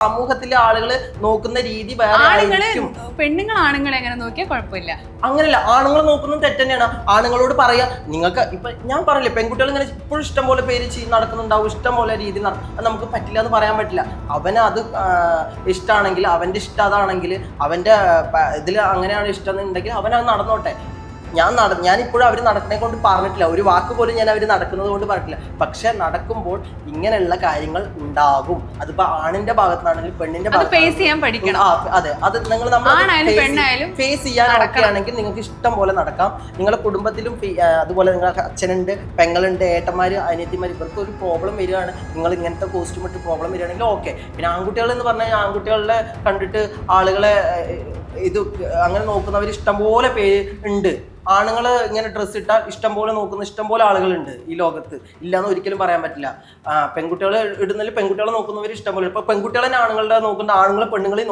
സമൂഹത്തിലെ ആളുകൾ നോക്കുന്ന രീതി വേറെ ആയിരിക്കും പെണ്ണുങ്ങൾ ആണുങ്ങളെ എങ്ങനെ നോക്കിയാൽ കുഴപ്പമില്ല. അങ്ങനെയല്ല ആണുങ്ങൾ നോക്കുന്നത് തെറ്റ് തന്നെയാണ് ആണുങ്ങളോട് പറയാ നിങ്ങൾക്ക് ഇപ്പൊ ഞാൻ പറയില്ലേ പെൺകുട്ടികൾ ഇങ്ങനെ ഇപ്പോഴും ഇഷ്ടം പോലെ പേര് ചെയ്ത് നടക്കുന്നുണ്ടാവും ഇഷ്ടം പോലെ രീതി നട- അത് നമുക്ക് പറ്റില്ല എന്ന് പറയാൻ പറ്റില്ല. അവന് അത് ഇഷ്ടമാണെങ്കിൽ അവന്റെ ഇഷ്ടം അതാണെങ്കിൽ അവന്റെ ഇതിൽ അങ്ങനെയാണ് ഇഷ്ടം എന്നുണ്ടെങ്കിൽ അവനത് നടന്നോട്ടെ. ഞാൻ നട ഞാനിപ്പോഴും അവർ നടക്കണെ കൊണ്ട് പറഞ്ഞിട്ടില്ല. ഒരു വാക്ക് പോലും ഞാൻ അവർ നടക്കുന്നത് കൊണ്ട് പറഞ്ഞിട്ടില്ല. പക്ഷെ നടക്കുമ്പോൾ ഇങ്ങനെയുള്ള കാര്യങ്ങൾ ഉണ്ടാകും. അതിപ്പോ ആണിന്റെ ഭാഗത്താണെങ്കിൽ പെണ്ണിന്റെ ഫേസ് ചെയ്യാൻ പഠിക്കണം. ആ, അതെ. അത് നിങ്ങൾ നമ്മൾ ഫേസ് ചെയ്യാൻ നടക്കുകയാണെങ്കിൽ നിങ്ങൾക്ക് ഇഷ്ടം പോലെ നടക്കാം. നിങ്ങളുടെ കുടുംബത്തിലും അതുപോലെ നിങ്ങളുടെ അച്ഛനുണ്ട് പെങ്ങളുണ്ട് ഏട്ടന്മാര് അനിയത്തിമാർ ഇവർക്ക് ഒരു പ്രോബ്ലം വരികയാണ്. നിങ്ങൾ ഇങ്ങനത്തെ കോസ്റ്റ്യൂം ഇട്ട് പ്രോബ്ലം വരികയാണെങ്കിൽ ഓക്കെ പിന്നെ ആൺകുട്ടികൾ എന്ന് പറഞ്ഞാൽ ആൺകുട്ടികളെ കണ്ടിട്ട് ആളുകളെ ഇത് അങ്ങനെ നോക്കുന്നവർ ഇഷ്ടംപോലെ പേര് ഉണ്ട്. ആണുങ്ങൾ ഇങ്ങനെ ഡ്രസ്സ് ഇട്ടാൽ ഇഷ്ടംപോലെ നോക്കുന്ന ഇഷ്ടംപോലെ ആളുകളുണ്ട് ഈ ലോകത്ത്. ഇല്ലാന്ന് ഒരിക്കലും പറയാൻ പറ്റില്ല. പെൺകുട്ടികൾ ഇടുന്നതിൽ പെൺകുട്ടികളെ നോക്കുന്നവർ ഇഷ്ടംപോലെ ഇപ്പൊ പെൺകുട്ടികളെ ആണുങ്ങളുടെ നോക്കുന്ന ആണുങ്ങളെ പെണ്ണുങ്ങളെ